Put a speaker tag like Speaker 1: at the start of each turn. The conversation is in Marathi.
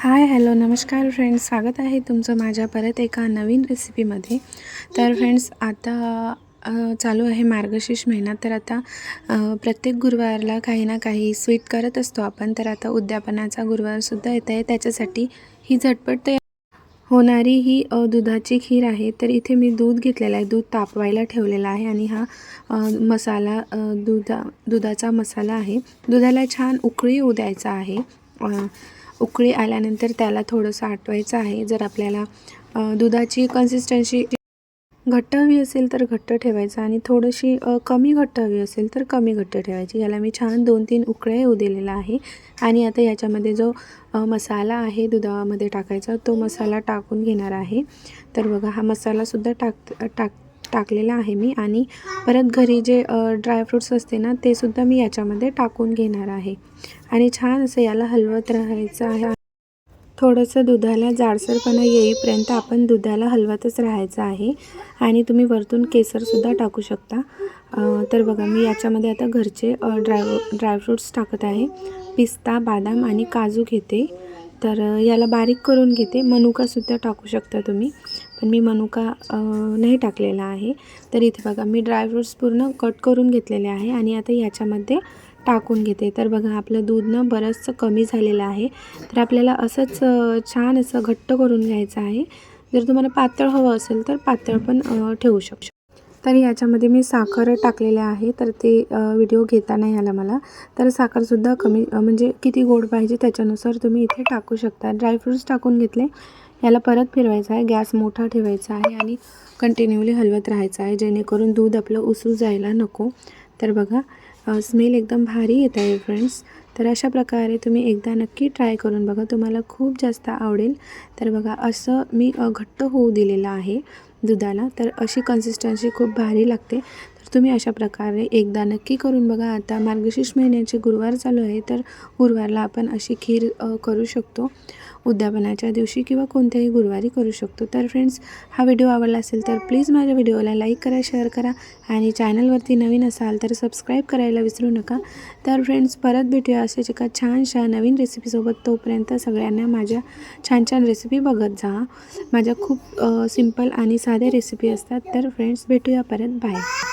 Speaker 1: हाय हॅलो नमस्कार फ्रेंड्स. स्वागत आहे तुमचं माझ्या परत एका नवीन रेसिपीमध्ये. तर फ्रेंड्स आता चालू आहे मार्गशीर्ष महिना. तर आता प्रत्येक गुरुवारला काही ना काही स्वीट करत असतो आपण. तर आता उद्यापनाचा गुरुवारसुद्धा येत आहे. त्याच्यासाठी ही झटपट तयार होणारी ही दुधाची खीर आहे. तर इथे मी दूध घेतलेलं आहे. दूध तापवायला ठेवलेलं आहे आणि हा मसाला दुधा दुधाचा मसाला आहे. दुधाला छान उकळी येऊ द्यायचा आहे. उकळी आल्यानंतर त्याला थोडंसं आटवायचं आहे. जर आपल्याला दुधाची कन्सिस्टन्सी घट्ट हवी असेल तर घट्ट ठेवायचं आणि थोडीशी कमी घट्ट हवी असेल तर कमी घट्ट ठेवायची. याला मी छान दोन तीन उकळ्या येऊ दिलेला आहे. आणि आता याच्यामध्ये जो मसाला आहे दुधामध्ये टाकायचा तो मसाला टाकून घेणार आहे. तर बघा हा मसालासुद्धा टाक टाक टाकलेला आहे मी आणि परत घरी जे ड्रायफ्रूट्स असते ना ते सुद्धा मी याच्यामध्ये टाकून घेणार आहे. आणि छान असं याला हलवत राहायचं आहे. थोडंसं दुधाला जाडसरपणा येईपर्यंत आपण दुधाला हलवतच राहायचं आहे. आणि तुम्ही वरतून केसरसुद्धा टाकू शकता. तर बघा मी याच्यामध्ये आता घरचे ड्राय ड्रायफ्रूट्स टाकत आहे. पिस्ता बदाम आणि काजू घेते. तर याला बारीक करून घेते. मनुकासुद्धा टाकू शकता तुम्ही. पण मी मनुका नाही टाकलेला आहे. तर इथे बघा मी ड्रायफ्रूट्स पूर्ण कट करून घेतलेले आहे आणि आता याच्यामध्ये टाकून घेते. तर बघा आपलं दूध ना बरंचसं कमी झालेलं आहे. तर आपल्याला असंच छान असं घट्ट करून घ्यायचं आहे. जर तुम्हाला पातळ हवं असेल तर पातळ पण ठेवू शकतो. तर याच्यामध्ये मी साखर टाकलेले आहे. तर ते व्हिडिओ घेता नाही आला मला. तर साखरसुद्धा कमी म्हणजे किती गोड पाहिजे त्याच्यानुसार तुम्ही इथे टाकू शकता. ड्रायफ्रूट्स टाकून घेतले. याला परत फिरवायचं आहे. गॅस मोठा ठेवायचा आहे आणि कंटिन्यूली हलवत राहायचं आहे. जेणेकरून दूध आपलं उसू जायला नको. तर बघा स्मेल एकदम भारी येत आहे फ्रेंड्स तर अशा प्रकारे तुम्ही एकदा नक्की ट्राय करून बघा. तुम्हाला खूप जास्त आवडेल. तर बघा असं मी घट्ट होऊ दिलेलं आहे दुधाला. तर अशी कन्सिस्टन्सी खूप भारी लागते. तर तुम्ही अशा प्रकारे एकदा नक्की करून बघा. आता मार्गशीर्ष महिन्याचे गुरुवार चालू आहे तर गुरुवारला आपण अशी खीर करू शकतो. उद्यापनाच्या दिवशी किंवा कोणत्याही गुरुवारी करू शकतो. तर फ्रेंड्स हा व्हिडिओ आवडला असेल तर प्लीज माझ्या व्हिडिओला लाईक करा शेअर करा आणि चॅनलवरती नवीन असाल तर सबस्क्राईब करायला विसरू नका. तर फ्रेंड्स परत भेटूया असेच एका छानशा नवीन रेसिपीसोबत तोपर्यंत सगळ्यांना माझ्या छान छान रेसिपी बघत जा. माझ्या खूप सिंपल आणि साध्या रेसिपी असतात. तर फ्रेंड्स भेटूया परत. बाय